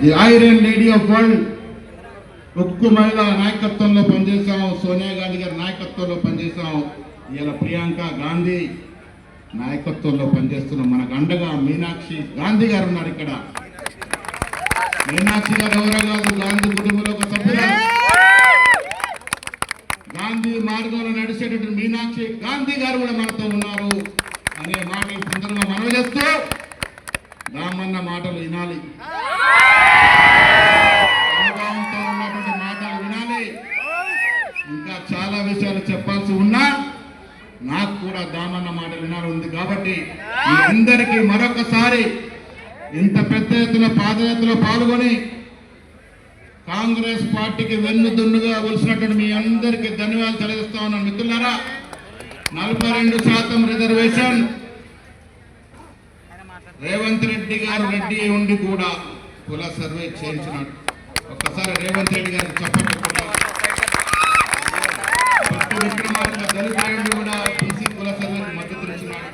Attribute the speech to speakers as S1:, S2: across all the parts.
S1: ఈ iron lady of world ఉక్కు మహిళ నాయకత్వంలో పనిచేసాం సోనియా గాంధీ గారి నాయకత్వంలో పనిచేసాం ఇలా ప్రియాంక గాంధీ నాయకత్వంలో పనిచేస్తున్నాం మనకు అండగా మీనాక్షి గాంధీ గారు ఉన్నారు ఇక్కడ. మీనాక్షి గారు ఎవరో కాదు గాంధీ కుటుంబంలో ఒక గాంధీ మార్గంలో నడిచేటటువంటి మీనాక్షి గాంధీ గారు కూడా మనతో ఉన్నారు. అనే మాట ఈ సందర్భంగా మనవి చేస్తూ రామన్న మాటలు వినాలి. అనుభవంతో ఉన్నటువంటి మాటలు వినాలి. ఇంకా చాలా విషయాలు చెప్పాల్సి ఉన్నా నాకు కూడా దామన్న మాటలు వినాలి ఉంది కాబట్టి మీ అందరికీ మరొకసారి ఇంత పెద్ద ఎత్తున పాదయాత్రలో పాల్గొని కాంగ్రెస్ పార్టీకి వెన్నుదున్నుగా వలసినటువంటి మీ అందరికీ ధన్యవాదాలు తెలియజేస్తా ఉన్నాను. మిత్రులారా నలభై రెండు శాతం రిజర్వేషన్ రేవంత్ రెడ్డి గారు రెడ్డి ఉండి కూడా కుల సర్వే చేయించినాడు. ఒక్కసారి రేవంత్ రెడ్డి గారు చెప్పండి కూడా బీసీ కుల సర్వేకి మద్దతునిచ్చినాడు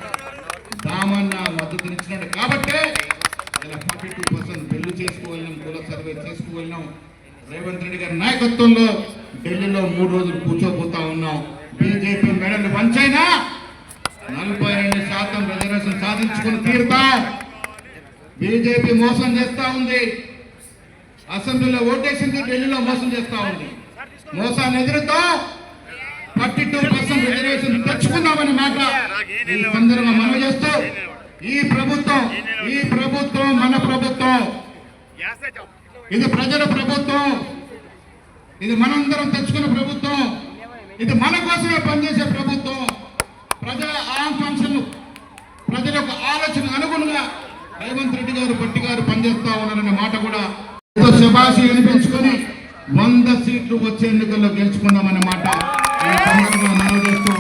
S1: దామన్న మద్దతునిచ్చినాడు కాబట్టే ఇలా ఫార్టీ టూ పర్సెంట్ బిల్లు చేసుకువెళ్ళినాం కుల సర్వే చేసుకువెళ్ళినాం రేవంత్ రెడ్డి గారి నాయకత్వంలో ఢిల్లీలో మూడు రోజులు కూర్చోబోతా ఉన్నాం. బీజేపీ మెడలు వంచైనా నలభై రెండు శాతం రిజర్వేషన్ సాధించుకుని తీరుతాం. బీజేపీ మోసం చేస్తా ఉంది. అసెంబ్లీలో ఓటేసింది ఢిల్లీలో మోసం చేస్తా ఉంది. మోసాన్ని ఎదురుతో థర్టీ టూ పర్సెంట్ రిజర్వేషన్ తెచ్చుకుందామని మాట ఈ సందర్భంగా మనం చేస్తూ ఈ ప్రభుత్వం ఈ ప్రభుత్వం మన ప్రభుత్వం. ఇది ప్రజల ప్రభుత్వం. ఇది మనందరం తెచ్చుకున్న ప్రభుత్వం. ఇది మన కోసమే పనిచేసే ప్రభుత్వం. ప్రజల ఆకాంక్షలు ప్రజల యొక్క ఆలోచన రేవంత్ రెడ్డి గారు పట్టి గారు పనిచేస్తా ఉన్నారనే మాట కూడా ఏదో శబాషి అనిపించుకొని వంద సీట్లు వచ్చే ఎన్నికల్లో గెలుచుకుందామనే మాట మనవి చేస్తూ